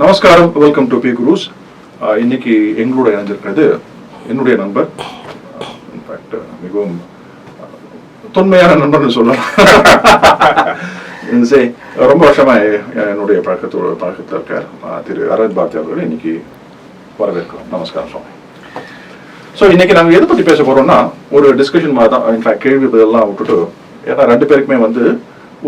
நமஸ்காரம். Welcome to be cruise இன்னைக்கு எங்களோட இணைஞ்சிருக்கிறது என்னுடைய நண்பர். இன்ஃபேக்ட் மிகவும் தொன்மையான நண்பர்னு சொல்லலாம். சரி, ரொம்ப வருஷமா என்னுடைய பழக்கத்தோட பழக்கத்தில் இருக்கார். திரு அரவிந்த் பாரதி அவர்கள் இன்னைக்கு வரவேற்கிறோம். நமஸ்காரம் சுவாமி. ஸோ இன்னைக்கு நாங்கள் எதை பற்றி பேச போறோம்னா ஒரு டிஸ்கஷன் மாதிரி தான். இன்ஃபேக்ட் கேள்வி பதிலெல்லாம் விட்டுட்டு ஏன்னா ரெண்டு பேருக்குமே வந்து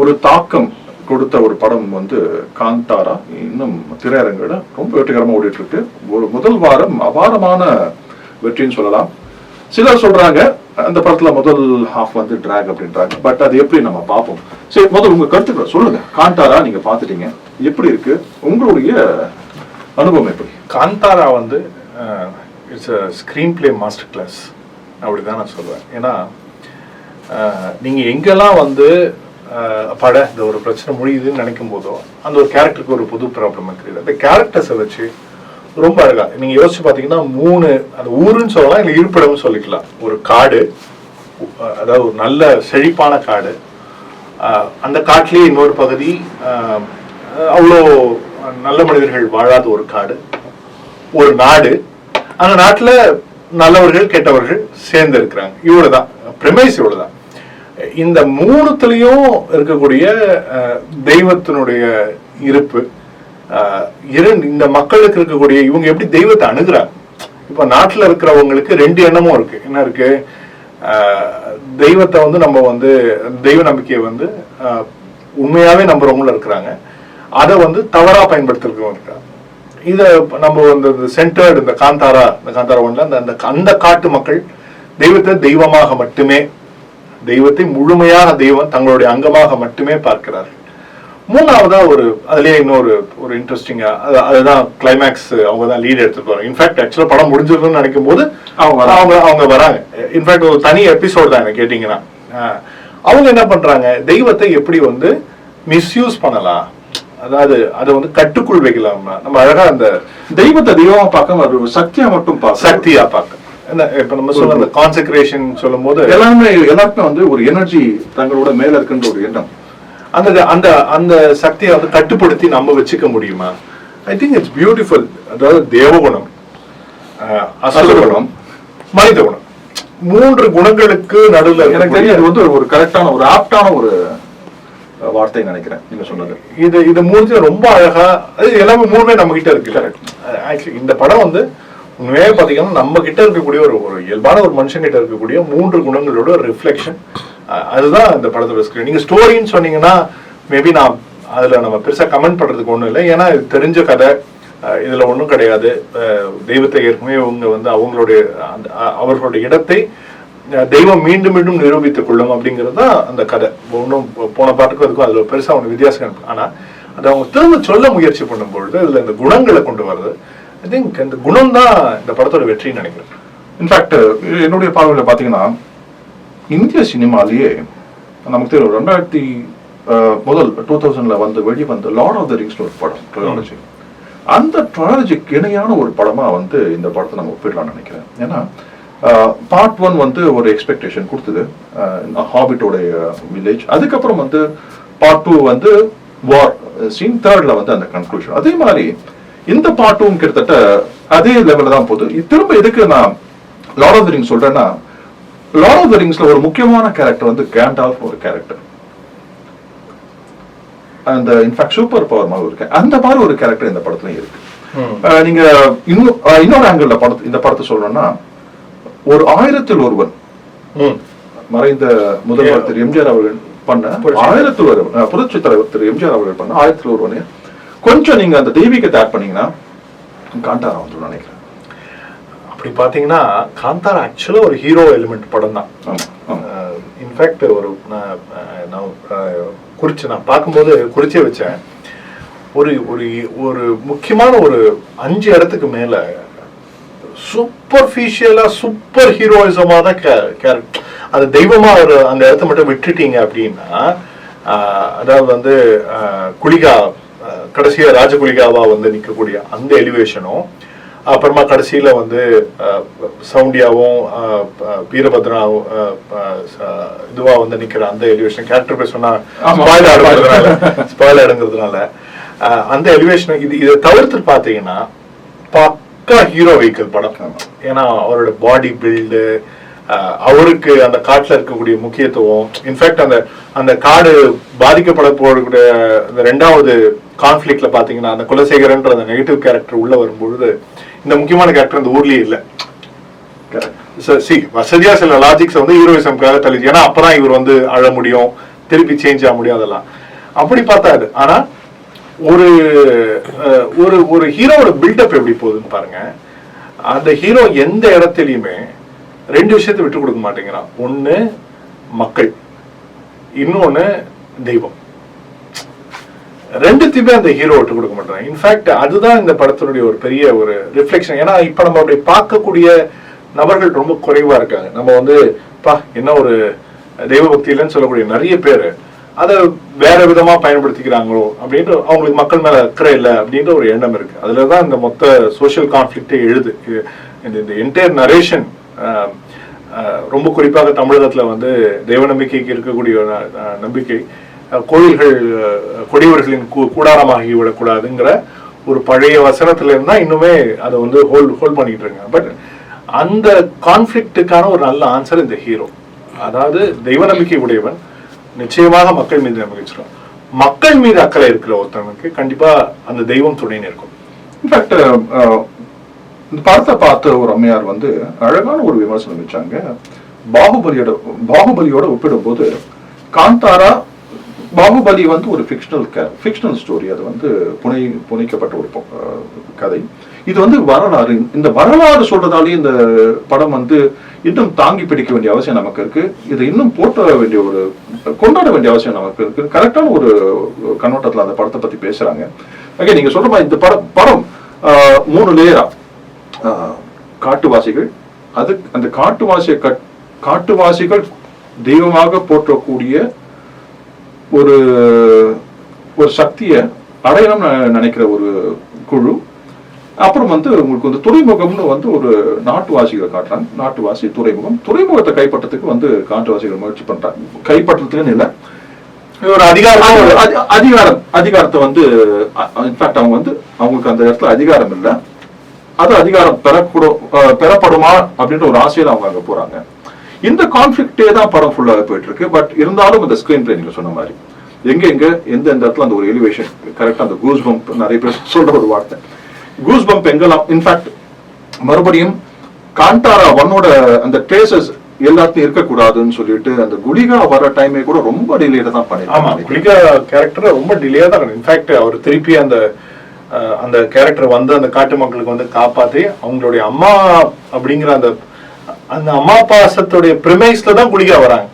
ஒரு தாக்கம் கொடுத்த ஒரு படம் வந்து காந்தாரா. இன்னும் திரையரங்கில் ரொம்ப வெற்றிகரமாக ஓடிட்டு இருக்கு ஒரு முதல் வாரம் அபாரமான வெற்றின்னு சொல்லலாம். சிலர் சொல்றாங்க அந்த படத்துல முதல் ஹாஃப் வந்து டிராக் அப்படின்றாங்க. பட் அது எப்படி நம்ம பார்ப்போம்? சரி முதல் உங்க கருத்துக்களை சொல்லுங்க. காந்தாரா நீங்க பார்த்துட்டீங்க. எப்படி இருக்கு? உங்களுடைய அனுபவம் எப்படி? காந்தாரா வந்து it's a screen play master class அப்படி தான் நான் சொல்லுவேன். ஏன்னா நீங்கள் எங்கெல்லாம் வந்து பட இந்த ஒரு பிரச்சனை முடியுதுன்னு நினைக்கும் போதோ அந்த ஒரு கேரக்டருக்கு ஒரு புது ப்ராப்ளம் இருக்குது. அந்த கேரக்டர்ஸை வச்சு ரொம்ப அழகா நீங்க யோசிச்சு பார்த்தீங்கன்னா மூணு அந்த ஊருன்னு சொல்லலாம் இல்லை இருப்பிடம்னு சொல்லிக்கலாம். ஒரு காடு அதாவது ஒரு நல்ல செழிப்பான காடு. அந்த காட்டிலேயே இன்னொரு பகுதி அவ்வளோ நல்ல மனிதர்கள் வாழாத ஒரு காடு ஒரு நாடு. அந்த நாட்டில் நல்லவர்கள் கெட்டவர்கள் சேர்ந்து இருக்கிறாங்க இவ்வளோதான் பிரமைஸ் இவ்வளோதான் இந்த மூணுத்துலேயும் இருக்கக்கூடிய தெய்வத்தினுடைய இருப்பு இரண்டு இந்த மக்களுக்கு இருக்கக்கூடிய இவங்க எப்படி தெய்வத்தை அணுகிறாங்க? இப்போ நாட்டில் இருக்கிறவங்களுக்கு ரெண்டு எண்ணமும் இருக்கு. என்ன இருக்கு? தெய்வத்தை வந்து நம்ம வந்து தெய்வ நம்பிக்கையை வந்து உண்மையாகவே நம்புறவங்களும் இருக்கிறாங்க. அதை வந்து தவறாக பயன்படுத்துறவங்க இருக்காங்க. இதை நம்ம இந்த சென்டர்டு இந்த காந்தாரா இந்த காந்தாரா ஒன்றில் அந்த அந்த அந்த காட்டு மக்கள் தெய்வத்தை தெய்வமாக மட்டுமே தெய்வத்தை முழுமையாக தெய்வம் தங்களுடைய அங்கமாக மட்டுமே பார்க்கிறார்கள் மூணாவதா ஒரு அதுலயே இன்னொரு ஒரு இன்ட்ரெஸ்டிங்கா அதுதான் கிளைமேக்ஸ் அவங்க தான் லீட் எடுத்துட்டு போறாங்க. இன்ஃபேக்ட் ஆக்சுவலா படம் முடிஞ்சிருக்குன்னு நினைக்கும் போது அவங்க. அவங்க அவங்க வராங்க. இன்ஃபேக்ட் ஒரு தனி எபிசோட் தான் எனக்கு கேட்டீங்கன்னா. அவங்க என்ன பண்றாங்க? தெய்வத்தை எப்படி வந்து மிஸ்யூஸ் பண்ணலாம்? அதாவது அதை வந்து கட்டுக்குள் வைக்கலாம்னா நம்ம அழகா அந்த தெய்வத்தை தெய்வமா ஒரு சக்தியா மட்டும் பார்க்க சக்தியா பார்க்க இப்ப நம்ம சொல்ல அந்த கான்செக்ரேஷன் சொல்லும் போது எல்லாருமே எல்லாருக்குமே வந்து ஒரு எனர்ஜி தங்களோட மேல இருக்குன்ற ஒரு எண்ணம். அந்த அந்த அந்த சக்தியை வந்து கட்டுப்படுத்தி நம்ம வச்சுக்க முடியுமா? ஐ திங்க் இட்ஸ் பியூட்டிஃபுல் அதாவது தேவகுணம். அஹ், அசுர குணம் மனித குணம் மூன்று குணங்களுக்கு நடுவுல எனக்கு தெரியும் இருக்கக்கூடிய- வந்து ஒரு கரெக்டான ஒரு ஆப்டான ஒரு வார்த்தை நினைக்கிறேன் நீங்க சொன்னது இது இது மூணுத்தையும் ரொம்ப அழகா அது எல்லாமே மூணுமே நம்ம கிட்ட இருக்கு இந்த படம் வந்து உண்மையாக பார்த்தீங்கன்னா நம்ம கிட்ட இருக்கக்கூடிய ஒரு ஒரு இயல்பான ஒரு மனுஷன் கிட்ட இருக்கக்கூடிய மூன்று குணங்களோட ஒரு ரிஃப்ளெக்ஷன் அதுதான் இந்த படத்தோட ஸ்கிரீன் நீங்க ஸ்டோரின்னு சொன்னீங்கன்னா மேபி நான் அதுல நம்ம பெருசா கமெண்ட் பண்றதுக்கு ஒண்ணும் இல்லை. ஏன்னா இது தெரிஞ்ச கதை. இதுல ஒண்ணும் கிடையாது. தெய்வத்தை ஏற்கனவே அவங்க வந்து அவங்களுடைய அந்த அவர்களுடைய இடத்தை தெய்வம் மீண்டும் மீண்டும் நிரூபித்துக் கொள்ளும் அப்படிங்கிறது தான் அந்த கதை. ஒன்றும் போன பாட்டுக்கும் அதுக்கும் அதில் பெருசாக ஒன்று வித்தியாசம் ஆனால் அதை அவங்க திரும்ப சொல்ல முயற்சி பண்ணும்பொழுது அதில் இந்த குணங்களை கொண்டு வர்றது ஐ திங்க் இந்த குணம் தான் இந்த படத்தோட வெற்றின்னு நினைக்கிறேன். இன்ஃபேக்ட் என்னுடைய பார்வையில் பார்த்தீங்கன்னா இந்திய சினிமாலேயே நமக்கு தெரியும் ரெண்டாயிரத்தி முதல் டூ தௌசண்ட்ல வந்து வெளிவந்த லார்ட் ஆஃப் த ரிங்ஸ் ஒரு படம் ட்ரையாலஜி அந்த ட்ரையாலஜிக்கு இணையான ஒரு படமா வந்து இந்த படத்தை நம்ம ஒப்பிடலாம்னு நினைக்கிறேன். ஏன்னா பார்ட் ஒன் வந்து ஒரு எக்ஸ்பெக்டேஷன் கொடுத்தது. ஹாபிட்டோடைய வில்லேஜ் அதுக்கப்புறம் வந்து பார்ட் டூ வந்து வார் சீன் தேர்ட்ல வந்து அந்த கன்க்ளூஷன் அதே மாதிரி இந்த பாட்டும் கிட்டத்தட்ட அதே லெவல்ல தான் போகுது. திரும்ப எதுக்கு நான் லார்ட் ஆஃப் ரிங்ஸ் சொல்றேன்னா லார்ட் ஆஃப் ரிங்ஸ்ல ஒரு முக்கியமான கேரக்டர் வந்து கேண்டால்ஃப் ஒரு கேரக்டர் அந்த இன்ஃபேக்ட் சூப்பர் பவர் மாதிரி இருக்கு அந்த மாதிரி ஒரு கேரக்டர் இந்த படத்துல இருக்கு. அஹ் நீங்க இன்னும் அஹ் இன்னொரு ஆங்கிள் படத்து இந்த படத்தை சொல்லணும்னா ஒரு ஆயிரத்தில் ஒருவன் மறைந்த முதல்வர் திரு எம்ஜிஆர் அவர்கள் பண்ண. ஆயிரத்தில் ஒரு அஹ் புரட்சி தலைவர் திரு எம்ஜிஆர் அவர்கள் பண்ண ஆயிரத்தில் ஒருவனே கொஞ்சம் நீங்க அந்த தெய்வீகத்தை ஆட் பண்ணீங்கன்னா காண்டாரா வந்து நினைக்கிறேன். அப்படி பாத்தீங்கன்னா காந்தாரா ஆக்சுவலா ஒரு ஹீரோ எலிமெண்ட் படம் தான் இன்ஃபேக்ட் ஒரு நான் குறிச்சு நான் பார்க்கும்போது குறிச்சே வச்சேன். ஒரு ஒரு ஒரு முக்கியமான ஒரு அஞ்சு இடத்துக்கு மேல சூப்பர்ஃபிஷியலா சூப்பர் ஹீரோயிசமா தான் கேரக்டர் அது தெய்வமா ஒரு அந்த இடத்த மட்டும் விட்டுட்டீங்க அப்படின்னா அதாவது வந்து குளிகா கடைசியா ராஜகுலிகாவா வந்து நிக்கக்கூடிய அந்த எலிவேஷனும் அப்புறமா கடைசியில வந்து சவுண்டியாவும் வீரபத்ராவும் ஆஹ், ஆஹ், ச- இதுவா வந்து நிக்கிற அந்த எலிவேஷன் கேரக்டர் பேர் சொன்னா ஆமா. ஸ்பாயில் அஹ், அந்த எலிவேஷன் இது இதை தவிர்த்து பார்த்தீங்கன்னா பக்கா ஹீரோ வெஹிக்கிள் படம். ஏன்னா அவரோட பாடி பில்டு அவருக்கு அந்த காட்டுல இருக்கக்கூடிய முக்கியத்துவம் இன்ஃபேக்ட் அந்த அந்த காடு பாதிக்கப்பட போகக்கூடிய அந்த ரெண்டாவது கான்ஃப்ளிக்ட்ல பாத்தீங்கன்னா அந்த குலசேகரன்ற அந்த நெகட்டிவ் கேரக்டர் உள்ள வரும்பொழுது இந்த முக்கியமான கேரக்டர் அந்த ஊர்லயே இல்லை. சி வசதியா சில லாஜிக்ஸ் வந்து ஹீரோயிசம்காக தள்ளிச்சு ஏன்னா அப்பதான் இவர் வந்து அழ முடியும் திருப்பி சேஞ்ச் ஆக முடியும் அதெல்லாம். அப்படி பார்த்தா அது ஆனா ஒரு அஹ், ஒரு ஒரு ஹீரோவோட பில்டப் எப்படி போகுதுன்னு பாருங்க. அந்த ஹீரோ எந்த இடத்துலையுமே ரெண்டு விஷயத்தை விட்டு கொடுக்க மாட்டேங்கிறான். ஒன்று மக்கள். இன்னொன்னு தெய்வம். ரெண்டுத்தையுமே அந்த ஹீரோ விட்டு கொடுக்க மாட்டாங்க இன்ஃபேக்ட் அதுதான் இந்த படத்தினுடைய ஒரு பெரிய ஒரு ரிஃப்ளெக்ஷன் ஏன்னா இப்ப நம்ம அப்படி பார்க்கக்கூடிய நபர்கள் ரொம்ப குறைவா இருக்காங்க. நம்ம வந்து பா என்ன ஒரு தெய்வ பக்தி இல்லைன்னு சொல்லக்கூடிய நிறைய பேர் அதை வேற விதமா பயன்படுத்திக்கிறாங்களோ அப்படின்ற அவங்களுக்கு மக்கள் மேல அக்கறை இல்லை அப்படின்ற ஒரு எண்ணம் இருக்கு. அதுலதான் இந்த மொத்த சோஷியல் கான்ஃபிளிக்டே எழுது. இந்த இந்த என்டையர் நரேஷன் ரொம்ப குறிப்பாக தமிழகத்துல வந்து தெய்வ நம்பிக்கைக்கு இருக்கக்கூடிய நம்பிக்கை. கோயில்கள் கொடியவர்களின் கூ- கூடாரமாகி விடக்கூடாதுங்கிற ஒரு பழைய வசனத்துல இருந்தா இன்னுமே அதை வந்து ஹோல்ட் ஹோல்ட் பண்ணிட்டு இருக்காங்க பட் அந்த கான்ஃபிளிக்டுக்கான ஒரு நல்ல ஆன்சர் இந்த ஹீரோ அதாவது தெய்வ நம்பிக்கை உடையவன் நிச்சயமாக மக்கள் மீது நம்பிக்கை மக்கள் மீது அக்கறை இருக்கிற ஒருத்தவனுக்கு கண்டிப்பா அந்த தெய்வம் துணைன்னு இருக்கும் இன்ஃபேக்ட் இந்த படத்தை பார்த்த ஒரு அம்மையார் வந்து அழகான ஒரு விமர்சனம் வச்சாங்க. பாகுபலியோட பாகுபலியோட ஒப்பிடும்போது காந்தாரா பாகுபலி வந்து ஒரு ஃபிக்ஷனல் ஃபிக்ஷனல் ஸ்டோரி அது வந்து புனை புனைக்கப்பட்ட ஒரு கதை. இது வந்து வரலாறு. இந்த வரலாறு சொல்றதாலே இந்த படம் வந்து இன்னும் தாங்கி பிடிக்க வேண்டிய அவசியம் நமக்கு இருக்கு. இதை இன்னும் போட்ட வேண்டிய ஒரு கொண்டாட வேண்டிய அவசியம் நமக்கு இருக்கு. கரெக்டான ஒரு கண்ணோட்டத்தில் அந்த படத்தை பத்தி பேசுறாங்க. ஓகே நீங்க சொல்ற மாதிரி இந்த படம் படம் மூணு லேயரா காட்டுவாசிகள். அது அந்த காட்டுவாசிய கட் காட்டுவாசிகள் தெய்வமாக போற்றக்கூடிய ஒரு ஒரு சக்தியை அடையணும்னு நினைக்கிற ஒரு குழு. அப்புறம் வந்து உங்களுக்கு வந்து துறைமுகம்னு வந்து ஒரு நாட்டுவாசிகளை காட்டுறாங்க. நாட்டுவாசி துறைமுகம். துறைமுகத்தை கைப்பற்றத்துக்கு வந்து காட்டுவாசிகள் முயற்சி பண்றாங்க. கைப்பற்றத்துக்குன்னு இல்லை. ஒரு அதிகாரமா அதிகாரம் அதிகாரத்தை வந்து இன்ஃபேக்ட் அவங்க வந்து அவங்களுக்கு அந்த இடத்துல அதிகாரம் இல்லை. அது அதிகாரம் பெறக்கூட பெறப்படுமா அப்படின்ற ஒரு ஆசையில அவங்க அங்க போறாங்க. இந்த கான்ஃபிளிக்டே தான் படம் ஃபுல்லாக போயிட்டு இருக்கு பட் இருந்தாலும் இந்த ஸ்கிரீன் பிளே நீங்கள் சொன்ன மாதிரி எங்க எங்க எந்த எந்த இடத்துல அந்த ஒரு எலிவேஷன் கரெக்டாக அந்த கூஸ் பம்ப் நிறைய பேர் சொல்ற ஒரு வார்த்தை. கூஸ் பம்ப் எங்கெல்லாம் இன்ஃபேக்ட் மறுபடியும் காண்டாரா ஒன்னோட அந்த ட்ரேசஸ் எல்லாத்தையும் இருக்கக்கூடாதுன்னு சொல்லிட்டு அந்த குளிகா வர டைமே கூட ரொம்ப டிலேட தான் ஆமா குளிகா கேரக்டர் ரொம்ப டிலேயா தான் இன்ஃபேக்ட் அவர் திருப்பி அந்த அந்த கேரக்டர் வந்து அந்த காட்டு மக்களுக்கு வந்து காப்பாத்தி அவங்களுடைய அம்மா அப்படிங்கிற அந்த அந்த அம்மா பாசத்துடைய பிரிமைஸ்ல தான் குளிக்க வராங்க.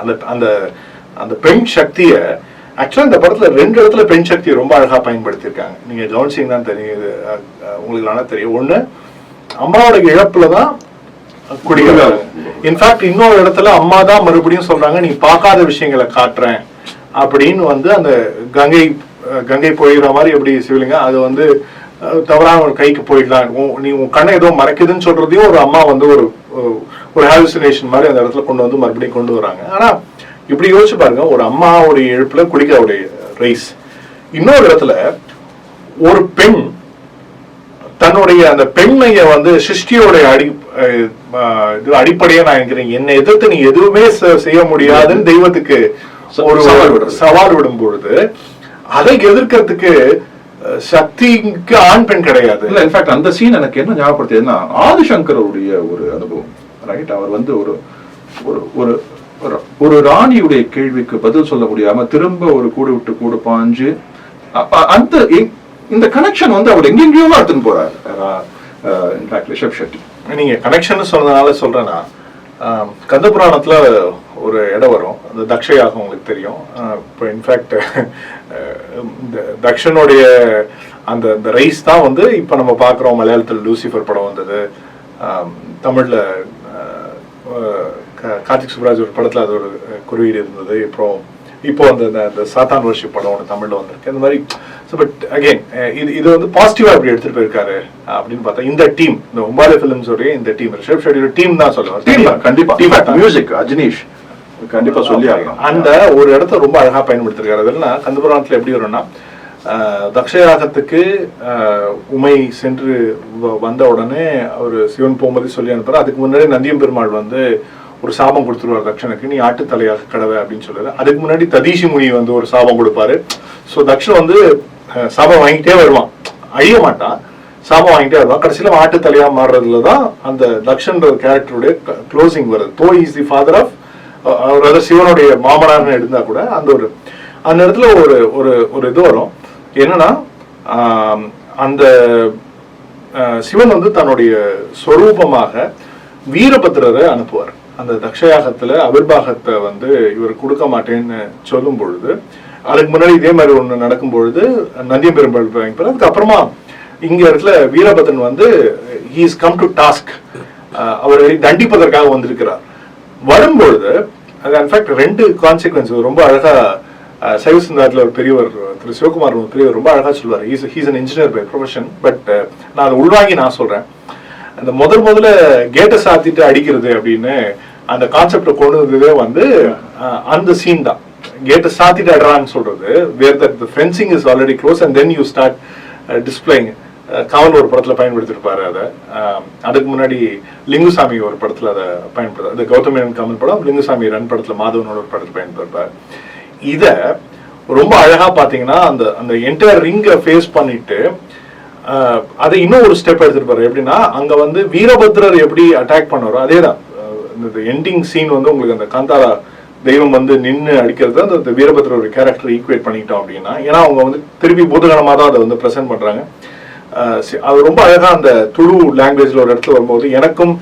அந்த அந்த அந்த பெண் சக்திய ஆக்சுவலா இந்த படத்துல ரெண்டு இடத்துல பெண் சக்தியை ரொம்ப அழகா பயன்படுத்தியிருக்காங்க. நீங்க கவனிச்சீங்கன்னா தெரியும் இது உங்களுக்கு ஆனா தெரியும். ஒண்ணு அம்மாவோட இழப்புல தான் குடிக்கிறாங்க இன்ஃபேக்ட் இன்னொரு இடத்துல அம்மா தான் மறுபடியும் சொல்றாங்க நீ பார்க்காத விஷயங்களை காட்டுறேன். அப்படின்னு வந்து அந்த கங்கை கங்கை போயிடுற மாதிரி எப்படி சிவலிங்க அது வந்து தவறான ஒரு கைக்கு போயிடலாம். நீ உன் கண்ணை ஏதோ மறைக்குதுன்னு சொல்றதையும் ஒரு அம்மா வந்து ஒரு ஒரு- ஹாலுசினேஷன் மாதிரி அந்த இடத்துல கொண்டு வந்து மறுபடியும் கொண்டு வராங்க. ஆனா இப்படி யோசிச்சு பாருங்க ஒரு அம்மாவுடைய எழுப்புல குளிக்காவுடைய ரைஸ் இன்னொரு இடத்துல ஒரு பெண் தன்னுடைய அந்த பெண்மைய வந்து சிருஷ்டியோட அடி இது அடிப்படையா நான் நினைக்கிறேன். என்னை எதிர்த்து நீ எதுவுமே செய்ய முடியாதுன்னு தெய்வத்துக்கு ஒரு சவால் விடும் பொழுது அதை எதிர்க்கிறதுக்கு சக்திக்கு ஆண் பெண் கிடையாது. இல்ல இன்ஃபேக்ட் அந்த சீன் எனக்கு என்ன ஞாபகப்படுத்தியதுன்னா ஆதிசங்கருடைய ஒரு அனுபவம் ரைட் அவர் வந்து ஒரு ஒரு ஒரு ஒரு- ஒரு ராணியுடைய கேள்விக்கு பதில் சொல்ல முடியாம திரும்ப ஒரு கூடு விட்டு கூடு பாஞ்சு அப்ப அந்த இந்த கனெக்ஷன் வந்து அவர் எங்கெங்கேயோ எடுத்துன்னு போறாரு. இன்ஃபேக்ட் ரிஷப் ஷெட்டி நீங்க கனெக்ஷன் சொன்னதுனால சொல்றேன்னா கந்த புராணத்தில் ஒரு இடம் வரும். அந்த தக்ஷயாகம் உங்களுக்கு தெரியும். இப்போ இன்ஃபேக்ட் இந்த தக்ஷனுடைய அந்த இந்த ரைஸ் தான் வந்து இப்போ நம்ம பார்க்குறோம். மலையாளத்தில் லூசிஃபர் படம் வந்தது. தமிழில் கார்த்திக் சுப்ராஜ் ஒரு படத்தில் அது ஒரு குறியீடு இருந்தது. அப்புறம் இப்போ அந்த அந்த- அந்த சாத்தான் வர்ஷிப் படம் ஒன்று தமிழ்ல வந்திருக்கு. அந்த மாதிரி ஸோ பட் அகைன் இது இது வந்து பாசிட்டிவா எப்படி எடுத்துட்டு போயிருக்காரு அப்படின்னு பார்த்தா இந்த டீம் இந்த உம்பாலே ஃபிலிம்ஸோடைய இந்த டீம் ரிஷப் ஷெட்டியோட டீம் தான் சொல்லுவார் டீம் கண்டிப்பா. மியூசிக் அஜினீஷ் கண்டிப்பா சொல்லி ஆகணும். அந்த ஒரு இடத்த ரொம்ப அழகா பயன்படுத்திருக்காரு. அதெல்லாம் கந்தபுராணத்துல எப்படி வரும்னா ஆஹ், உமை சென்று வந்த உடனே அவர் சிவன் போகும்போது சொல்லி அனுப்புறாரு. அதுக்கு முன்னாடி நந்தியம் பெருமாள் வந்து ஒரு சாபம் கொடுத்துருவார் தக்ஷனுக்கு நீ ஆட்டு தலையாக கடவை அப்படின்னு சொல்லுவாரு அதுக்கு முன்னாடி ததீஷி முனி வந்து ஒரு சாபம் கொடுப்பாரு. ஸோ தக்ஷன் வந்து சாபம் வாங்கிட்டே வருவான். அழிய மாட்டான். சாபம் வாங்கிட்டே வருவான். கடைசியில் ஆட்டு தலையா மாறுறதுல தான் அந்த தக்ஷன்ற கேரக்டருடைய க்ளோசிங் வருது. Though is the father of அவர் அதாவது சிவனுடைய மாமனார்னு இருந்தா கூட அந்த ஒரு அந்த இடத்துல ஒரு ஒரு ஒரு இது வரும். என்னன்னா அந்த சிவன் வந்து தன்னுடைய சொரூபமாக வீரபத்திரரை அனுப்புவார். அந்த தக்ஷயாகத்தில் அபிர்பாகத்தை வந்து இவர் கொடுக்க மாட்டேன்னு சொல்லும் பொழுது அதுக்கு முன்னாடி இதே மாதிரி ஒன்று நடக்கும் பொழுது நந்தியம் பெரும்பாள் வாங்கிப்பார் அதுக்கப்புறமா இங்கே இடத்துல வீரபத்ரன் வந்து ஹீஸ் கம் டு டாஸ்க் அவரை தண்டிப்பதற்காக வந்திருக்கிறார். வரும்பொழுது அது இன்ஃபேக்ட் ரெண்டு கான்சிக்வன்ஸ் ரொம்ப அழகாக சைவ சிந்தாரத்தில் ஒரு பெரியவர் திரு சிவகுமார் ஒரு பெரியவர் ரொம்ப அழகாக சொல்லுவார் he's he's an engineer by profession but நான் அதை உள்வாங்கி நான் சொல்கிறேன் அந்த முதல் முதல்ல கேட்டை சாத்திட்டு அடிக்கிறது அப்படின்னு அந்த கான்செப்டை கொண்டு வந்ததே வந்து அந்த சீன் தான். கேட்டை சாத்திட்டு அடுறான்னு சொல்றது. Where that the fencing is already close and then you start displaying காவல் ஒரு படத்துல பயன்படுத்திருப்பாரு அதை. அதுக்கு முன்னாடி லிங்குசாமி ஒரு படத்துல அதை பயன்படுத்த அது கௌதம் கமல் படம் லிங்குசாமி ரன் படத்துல மாதவனோட ஒரு படத்தில் பயன்படுத்திருப்பாரு. இதை ரொம்ப அழகா பார்த்தீங்கன்னா அந்த அந்த என்டையர் ரிங்கை ஃபேஸ் பண்ணிட்டு அதை இன்னும் ஒரு ஸ்டெப் எடுத்துட்டு எப்படின்னா அங்க வந்து வீரபத்ரர் எப்படி அட்டாக் பண்ணாரோ அதே தான் இந்த எண்டிங் சீன் வந்து உங்களுக்கு அந்த காந்தாரா தெய்வம் வந்து நின்று அடிக்கிறது அந்த அந்த ஒரு கேரக்டர் ஈக்குவேட் பண்ணிக்கிட்டோம் அப்படின்னா ஏன்னா அவங்க வந்து திருப்பி பூதகணமாக தான் அதை வந்து ப்ரெசென்ட் பண்ணுறாங்க அது ரொம்ப அழகாக அந்த துளு லாங்குவேஜில் ஒரு இடத்துல வரும்போது எனக்கும்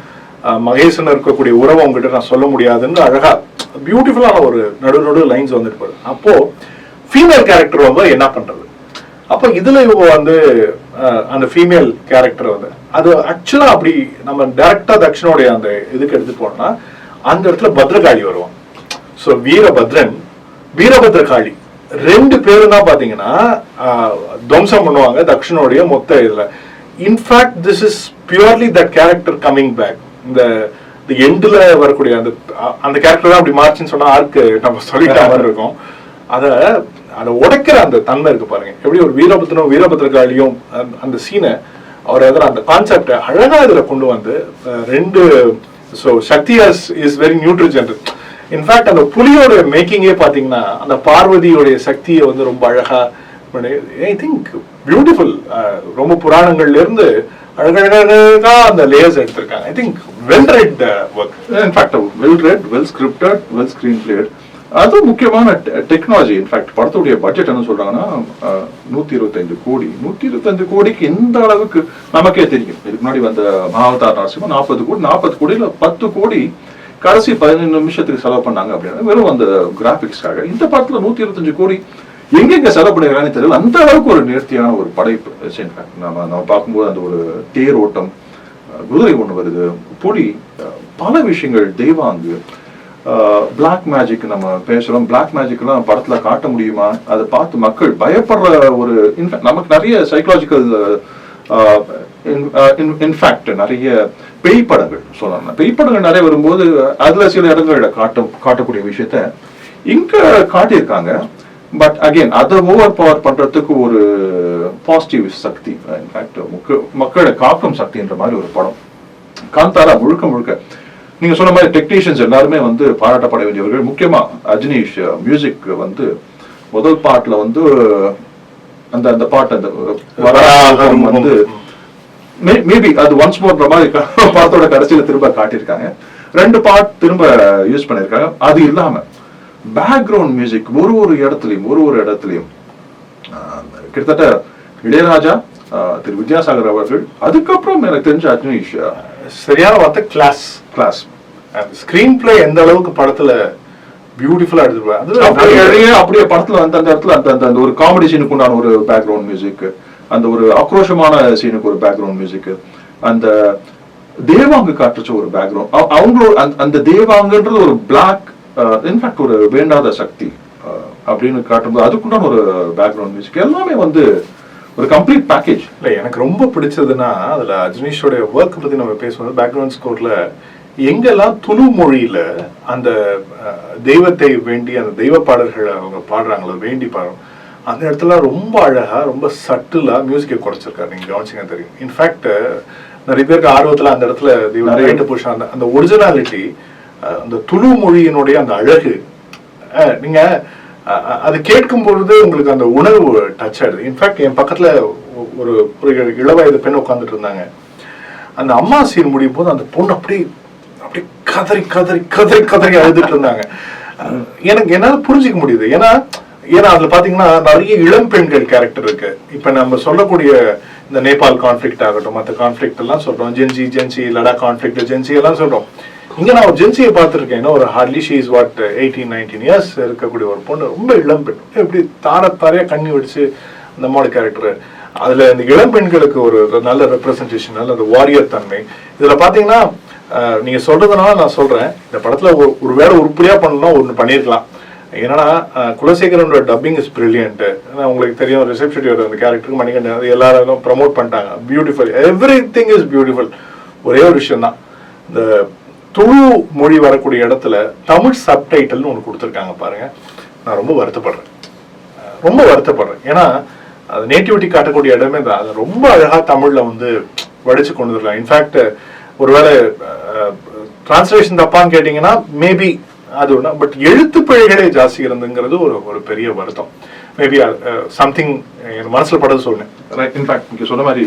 மகேசன் இருக்கக்கூடிய உறவை உங்ககிட்ட நான் சொல்ல முடியாதுன்னு அழகாக பியூட்டிஃபுல்லான ஒரு நடு நடு லைன்ஸ் வந்துருப்பாரு அப்போது ஃபீமேல் கேரக்டர் வந்து என்ன பண்ணுறது அப்போ இதுல இவங்க வந்து அந்த ஃபீமேல் கேரக்டர் வந்து அது ஆக்சுவலா அப்படி நம்ம டைரக்டா தக்ஷனுடைய அந்த இதுக்கு எடுத்து போனோம்னா அந்த இடத்துல பத்ரகாளி வருவான். ஸோ வீரபத்ரன் வீரபத்ரகாளி ரெண்டு பேரும் தான் பாத்தீங்கன்னா துவம்சம் பண்ணுவாங்க தக்ஷனுடைய மொத்த இதுல. In fact this is purely that character coming back இந்த இந்த எண்டுல வரக்கூடிய அந்த அந்த கேரக்டர் தான் அப்படி மார்ச்சுன்னு சொன்னா ஆர்க்கு நம்ம சொல்லிட்ட மாதிரி இருக்கும். அத அதை உடைக்கிற அந்த தன்மை இருக்கு பாருங்க. எப்படி ஒரு வீரபத்திரம் வீரபத்ரகாளியும் அந்த- அந்த சீனை அவர் எதிர அந்த கான்செப்டை அழகா இதில் கொண்டு வந்து ரெண்டு ஸோ சக்தி இஸ் வெரி நியூட்ரிஜென்ட் இன்ஃபேக்ட் அந்த புலியோட மேக்கிங்கே பாத்தீங்கன்னா அந்த பார்வதியோடைய சக்தியை வந்து ரொம்ப அழகா ஐ திங்க் பியூட்டிஃபுல் ரொம்ப புராணங்கள்ல இருந்து அழகழகா அந்த லேயர்ஸ் எடுத்திருக்காங்க. I think well read work in fact well read well scripted well screen played அது முக்கியமான டெக்னாலஜி இன்ஃபேக்ட் படத்துடைய பட்ஜெட் என்ன சொல்றாங்கன்னா நூத்தி இருபத்தைந்து கோடி. நூத்தி இருபத்தைந்து கோடிக்கு எந்த அளவுக்கு நமக்கே தெரியும். இதுக்கு முன்னாடி வந்த மகாவதார் நரசிம்மன் நாற்பது கோடி நாற்பது கோடியில் பத்து கோடி கடைசி பதினஞ்சு நிமிஷத்துக்கு செலவு பண்ணாங்க அப்படின்னா வெறும் அந்த கிராபிக்ஸ்க்காக இந்த படத்துல நூத்தி இருபத்தஞ்சு கோடி எங்கெங்க செலவு பண்ணிக்கிறான்னு தெரியல. அந்த அளவுக்கு ஒரு நேர்த்தியான ஒரு படைப்பு. நம்ம நம்ம பார்க்கும்போது அந்த ஒரு தேர் ஓட்டம் குதிரை ஒண்ணு வருது புலி பல விஷயங்கள் தெய்வாங்கு பிளாக் மேஜிக் நம்ம பேசுறோம். பிளாக் மேஜிக்லாம் படத்தில் படத்துல காட்ட முடியுமா? அதை பார்த்து மக்கள் பயப்படுற ஒரு infact நமக்கு நிறைய சைக்கலாஜிக்கல் இன்ஃபேக்ட் நிறைய பேய் படங்கள் சொல்லலாம். பேய் படங்கள் நிறைய வரும்போது அதுல சில இடங்களில் காட்டும் காட்டக்கூடிய விஷயத்த இங்க காட்டியிருக்காங்க. பட் அகைன் அதை ஓவர் பவர் பண்றதுக்கு ஒரு பாசிட்டிவ் சக்தி இன்ஃபேக்ட் மக்களை காக்கும் சக்தின்ற மாதிரி ஒரு படம். காந்தாரா முழுக்க முழுக்க நீங்க சொன்ன மாதிரி டெக்னீஷியன்ஸ் எல்லாருமே வந்து பாராட்டப்பட வேண்டியவர்கள். முக்கியமா அஜ்னீஷ் மியூசிக் வந்து முதல் பாட்டுல வந்து அந்த அந்த பாட்டு அந்த வராகம் வந்து மேபி அது ஒன்ஸ் மோர்ன்ற மாதிரி படத்தோட கடைசியில திரும்ப காட்டியிருக்காங்க. ரெண்டு பாட் திரும்ப யூஸ் பண்ணியிருக்காங்க. அது இல்லாம பேக்ரவுண்ட் மியூசிக் ஒரு ஒரு இடத்துலயும் ஒரு ஒரு இடத்துலயும் கிட்டத்தட்ட இளையராஜா திரு வித்யாசாகர் அவர்கள் அதுக்கப்புறம் எனக்கு தெரிஞ்ச அஜ்னீஷ் சரியான வார்த்தை கிளாஸ் கிளாஸ் ஸ்கிரீன் பிளே எந்த அளவுக்கு படத்துல பியூட்டிஃபுல்லா எடுத்துருப்பாரு? அப்படியே அது அப்படியே அப்படியே படத்துல அந்த அந்த இடத்துல அந்த அந்த- ஒரு காமெடி சீனுக்கு உண்டான ஒரு பேக்ரவுண்ட் மியூசிக் அந்த ஒரு ஆக்ரோஷமான சீனுக்கு ஒரு பேக்ரவுண்ட் மியூசிக் அந்த தேவாங்கு காட்டுச்ச ஒரு பேக்ரவுண்ட் அவங்களோட அந்த- தேவாங்கன்றது ஒரு பிளாக் இன்ஃபேக்ட் ஒரு வேண்டாத சக்தி அப்படின்னு காட்டும்போது அதுக்குண்டான ஒரு பேக்ரவுண்ட் மியூசிக் எல்லாமே வந்து ஒரு கம்ப்ளீட் பேக்கேஜ் இல்ல எனக்கு ரொம்ப பிடிச்சதுன்னா அதுல அஜ்னீஷோட ஒர்க் பத்தி நம்ம பேசும்போது பேக்ரவுண்ட் ஸ்கோர்ல எங்கெல்லாம் துளு மொழியில அந்த தெய்வத்தை வேண்டி அந்த தெய்வ பாடல்களை அவங்க பாடுறாங்களோ வேண்டி பாடுறோம் அந்த இடத்துல ரொம்ப அழகா ரொம்ப சட்டிலா மியூசிக்கை குறைச்சிருக்காரு. நீங்க கவனிச்சிங்க தெரியும். இன்ஃபேக்ட் நிறைய பேருக்கு ஆர்வத்துல அந்த இடத்துல நிறைய. ரைட்டு புஷ் அந்த அந்த ஒரிஜினாலிட்டி அந்த துளு மொழியினுடைய அந்த அழகு நீங்க அது கேட்கும் பொழுது உங்களுக்கு அந்த உணர்வு டச் ஆயிடுது. இன்ஃபேக்ட் என் பக்கத்துல ஒரு ஒரு இளவயது பெண் உட்காந்துட்டு இருந்தாங்க. அந்த அம்மா சீன் முடியும் போது அந்த பொண்ணு அப்படி அப்படி கதறி கதறி கதறி கதறி அழுதுட்டு இருந்தாங்க. எனக்கு என்னால புரிஞ்சுக்க முடியுது. ஏன்னா ஏன்னா அதுல பாத்தீங்கன்னா நிறைய இளம் பெண்கள் கேரக்டர் இருக்கு. இப்ப நம்ம சொல்லக்கூடிய இந்த நேபாள் கான்ஃபிளிக்ட் ஆகட்டும் மற்ற கான்ஃபிளிக்ட் எல்லாம் சொல்றோம். Gen z gen z Ladakh conflict gen z எல்லாம் சொல்றோம். இங்க நான் ஒரு ஜென்சியை பார்த்துருக்கேன். ஒரு hardly she is what eighteen nineteen years இருக்கக்கூடிய ஒரு பொண்ணு. ரொம்ப இளம் பெண். எப்படி தாரத்தாரையா கண்ணி வடிச்சு அந்த அம்மாவோட கேரக்டர் அதுல இந்த இளம் பெண்களுக்கு ஒரு நல்ல ரெப்ரசன்டேஷன் நல்ல அந்த வாரியர் தன்மை. இதுல பாத்தீங்கன்னா நீங்கள் நீங்க சொல்றதுனால நான் சொல்றேன். இந்த படத்துல ஒரு ஒரு வேலை உருப்படியா பண்ணணும்னா ஒன்று பண்ணிருக்கலாம். என்னன்னா குலசேகரனோட டப்பிங் இஸ் பிரில்லியன்ட் உங்களுக்கு தெரியும் ரிசப்ஷனியோட அந்த கேரக்டருக்கு மணிகண்டன் அது எல்லாரும் ப்ரமோட் பண்ணிட்டாங்க. Beautiful everything is beautiful ஒரே ஒரு விஷயம் தான் இந்த துளு மொழி வரக்கூடிய இடத்துல தமிழ் சப்டைட்டில்னு ஒன்று கொடுத்துருக்காங்க பாருங்க. நான் ரொம்ப வருத்தப்படுறேன். ரொம்ப வருத்தப்படுறேன். ஏன்னா அது நேட்டிவிட்டி காட்டக்கூடிய இடமே தான். அது ரொம்ப அழகாக தமிழில் வந்து வடிச்சு கொண்டு வரலாம் இன்ஃபேக்ட் ஒருவேளை டிரான்ஸ்லேஷன் தப்பான்னு கேட்டிங்கன்னா மேபி அது ஒன்று பட் எழுத்து பிழைகளே ஜாஸ்தி இருந்துங்கிறது ஒரு ஒரு பெரிய வருத்தம். மேபி சம்திங் என் மனசுல படுறது சொன்னேன். இன்ஃபேக்ட் நீங்க சொன்ன மாதிரி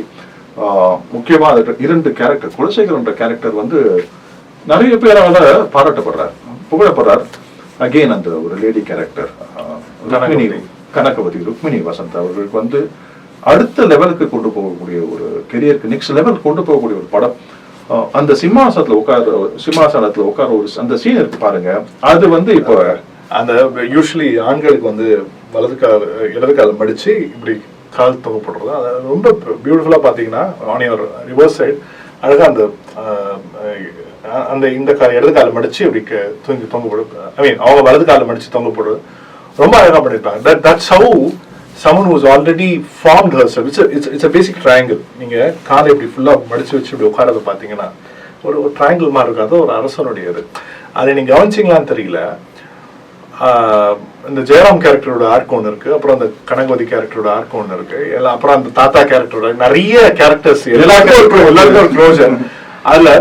ஆஹ், முக்கியமா அது இரண்டு கேரக்டர் குலசேகரன்ற கேரக்டர் வந்து நிறைய பேரால பாராட்டப்படுறார் புகழப்படுறார். அகெயின் அந்த ஒரு லேடி கேரக்டர் ருக்மிணி கனகவதி. ருக்மிணி வசந்த் அவர்களுக்கு வந்து அடுத்த லெவலுக்கு கொண்டு போகக்கூடிய ஒரு கெரியருக்கு நெக்ஸ்ட் லெவல் கொண்டு போகக்கூடிய ஒரு படம். அந்த சிம்மாசனத்துல உட்கார சிம்மாசனத்துல உட்கார ஒரு அந்த சீன் இருக்கு பாருங்க. அது வந்து இப்போ அந்த யூஸ்வலி ஆண்களுக்கு வந்து வலது கால் இடது கால் மடிச்சு இப்படி கால் தொகப்படுறது அது ரொம்ப பியூட்டிஃபுல்லா பாத்தீங்கன்னா ஆன் யுவர் ரிவர்ஸ் சைடு அழகா அந்த அந்த இந்த கால் இடது காலை மடிச்சு இப்படி தூங்கி தொங்க போடுறது ஐ மீன் அவங்க வலது காலை மடிச்சு தொங்க போடுறது ரொம்ப அழகா பண்ணிருப்பாங்க. That that's how someone who's already formed herself. It's a it's, it's a basic triangle. நீங்க காலை இப்படி ஃபுல்லா மடிச்சு வச்சு இப்படி உட்காரத பாத்தீங்கன்னா ஒரு ஒரு ட்ரையாங்கிள் மாதிரி இருக்காது ஒரு அரசனுடைய இது. அதை நீங்க கவனிச்சிங்களான்னு தெரியல. இந்த ஜெயராம் கேரக்டரோட ஆர்க் ஒன்று இருக்கு. அப்புறம் அந்த கனகவதி கேரக்டரோட ஆர்க் ஒன்று இருக்கு. எல்லாம் அப்புறம் அந்த தாத்தா கேரக்டரோட நிறைய கேரக்டர்ஸ் எல்லாருக்கும் எல்லாருக்கும் ஒரு க்ளோஷர் அதுல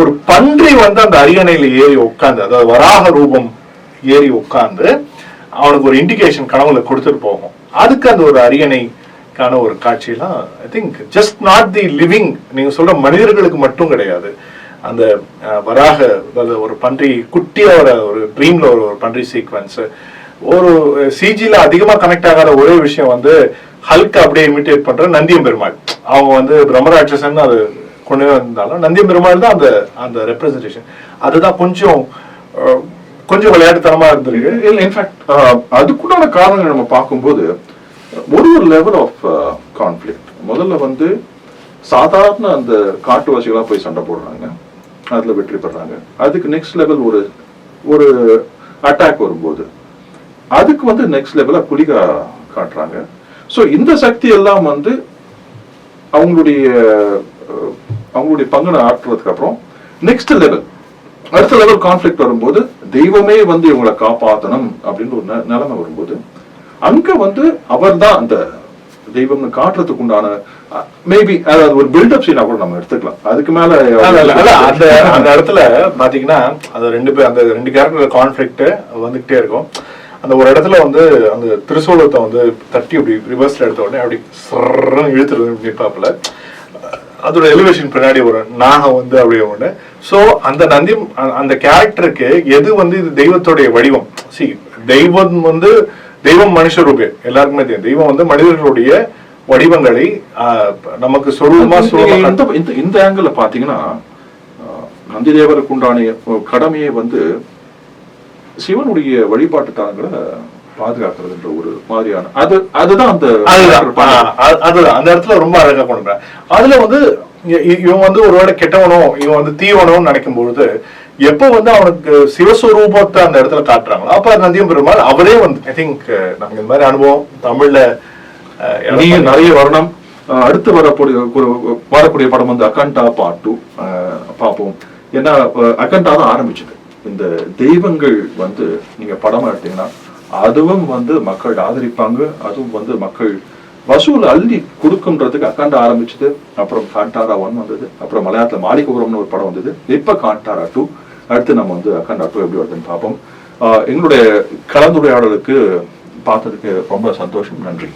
ஒரு பன்றி வந்து அந்த அரியணையில ஏறி உட்காந்து அதாவது வராக ரூபம் ஏறி உட்கார்ந்து அவனுக்கு ஒரு இண்டிகேஷன் கனவுல கொடுத்துட்டு போகும். அதுக்கு அந்த ஒரு அரியணைக்கான ஒரு காட்சியெல்லாம் I think just not the living நீங்க சொல்ற மனிதர்களுக்கு மட்டும் கிடையாது. அந்த வராக ஒரு பன்றி குட்டியா ஒரு ஒரு ட்ரீம்ல ஒரு ஒரு பன்றி சீக்வன்ஸ் ஒரு சிஜில அதிகமா கனெக்ட் ஆகாத ஒரே விஷயம் வந்து ஹல்க் அப்படியே இமிட்டேட் பண்ற நந்தியம் பெருமாள். அவங்க வந்து பிரம்மராட்சசன் அது கொண்டு வந்தாலும் நந்தியம் பெருமாள் தான் அந்த அந்த ரெப்ரசன்டேஷன் அதுதான் கொஞ்சம் கொஞ்சம் விளையாட்டுத்தனமா இருந்திருக்கு. இல்ல இன்ஃபேக்ட் அதுக்குண்டான காரணங்கள் நம்ம பார்க்கும்போது ஒரு ஒரு லெவல் ஆஃப் கான்ஃப்ளிக்ட் முதல்ல வந்து சாதாரண அந்த காட்டுவாசிகளா போய் சண்டை போடுறாங்க. அதுல வெற்றி பெறாங்க. அதுக்கு நெக்ஸ்ட் லெவல் ஒரு ஒரு அட்டாக் வரும்போது அதுக்கு வந்து நெக்ஸ்ட் லெவலா புலிகா காட்டுறாங்க. சோ இந்த சக்தி எல்லாம் வந்து அவங்களுடைய அவங்களுடைய பங்கனை ஆற்றுறதுக்கு அப்புறம் நெக்ஸ்ட் லெவல் அடுத்த லெவல் கான்ஃபிளிக்ட் வரும்போது தெய்வமே வந்து இவங்களை காப்பாற்றணும் அப்படின்னு ஒரு நிலைமை வரும்போது அங்க வந்து அவர் தான் அந்த தெய்வம்னு காட்டுறதுக்கு உண்டான மேபி அதாவது ஒரு பில்டப் சீனா கூட நம்ம எடுத்துக்கலாம். அதுக்கு மேல அந்த அந்த இடத்துல பாத்தீங்கன்னா அந்த ரெண்டு பேர் அந்த ரெண்டு கேரக்டர் கான்ஃபிளிக்ட் வந்துகிட்டே இருக்கும். அந்த ஒரு இடத்துல வந்து அந்த திருசூலத்தை வந்து தட்டி அப்படி ரிவர்ஸ்ல எடுத்த உடனே அப்படி சர்ன்னு இழுத்துட்டு நிற்பாப்புல அதோட எலிவேஷன் பின்னாடி ஒரு நாகம் வந்து அப்படியே ஒண்ணு. சோ அந்த நந்தி அந்த கேரக்டருக்கு எது வந்து இது தெய்வத்துடைய வடிவம்? சி தெய்வம் வந்து தெய்வம் மனுஷ ரூபே எல்லாருக்குமே தெரியும். தெய்வம் வந்து மனிதர்களுடைய வடிவங்களை நமக்கு சொருபமா இந்த இந்த ஆங்கிள் பாத்தீங்கன்னா அஹ், நந்திதேவருக்கு உண்டான கடமையை வந்து சிவனுடைய வழிபாட்டு தலங்களை பாதுகாக்கிறதுன்ற ஒரு மாதிரியான அது அதுதான் அந்த அதுதான். அந்த இடத்துல ரொம்ப அழகா கொண்டு. அதுல வந்து இவன் வந்து ஒருவேளை கெட்டவனோ இவன் வந்து தீவனோன்னு நினைக்கும் பொழுது எப்போ வந்து அவனுக்கு சிவஸ்வரூபத்தை அந்த இடத்துல காட்டுறாங்களோ அப்ப நந்தியம் பெருமாள் அவரே வந்து ஐ திங்க் நமக்கு இந்த மாதிரி அனுபவம் தமிழ்ல நிறைய வரணும். அடுத்து வரக்கூடிய வரக்கூடிய படம் வந்து அகண்டா பார்ட் டூ பார்ப்போம். ஏன்னா அகண்டா தான் ஆரம்பிச்சது. இந்த தெய்வங்கள் வந்து நீங்க படமா எடுத்தீங்கன்னா அதுவும் வந்து மக்கள் ஆதரிப்பாங்க அதுவும் வந்து மக்கள் வசூல் அள்ளி கொடுக்குன்றதுக்கு அக்காண்டா ஆரம்பிச்சது. அப்புறம் காண்டாரா ஒன் வந்தது. அப்புறம் மலையாளத்துல மாலிகபுரம்னு ஒரு படம் வந்தது. இப்ப காண்டாரா டூ அடுத்து நம்ம வந்து அக்காண்டா டூ எப்படி வருதுன்னு பார்ப்போம். எங்களுடைய கலந்துரையாடலுக்கு பார்த்ததுக்கு ரொம்ப சந்தோஷம். நன்றி.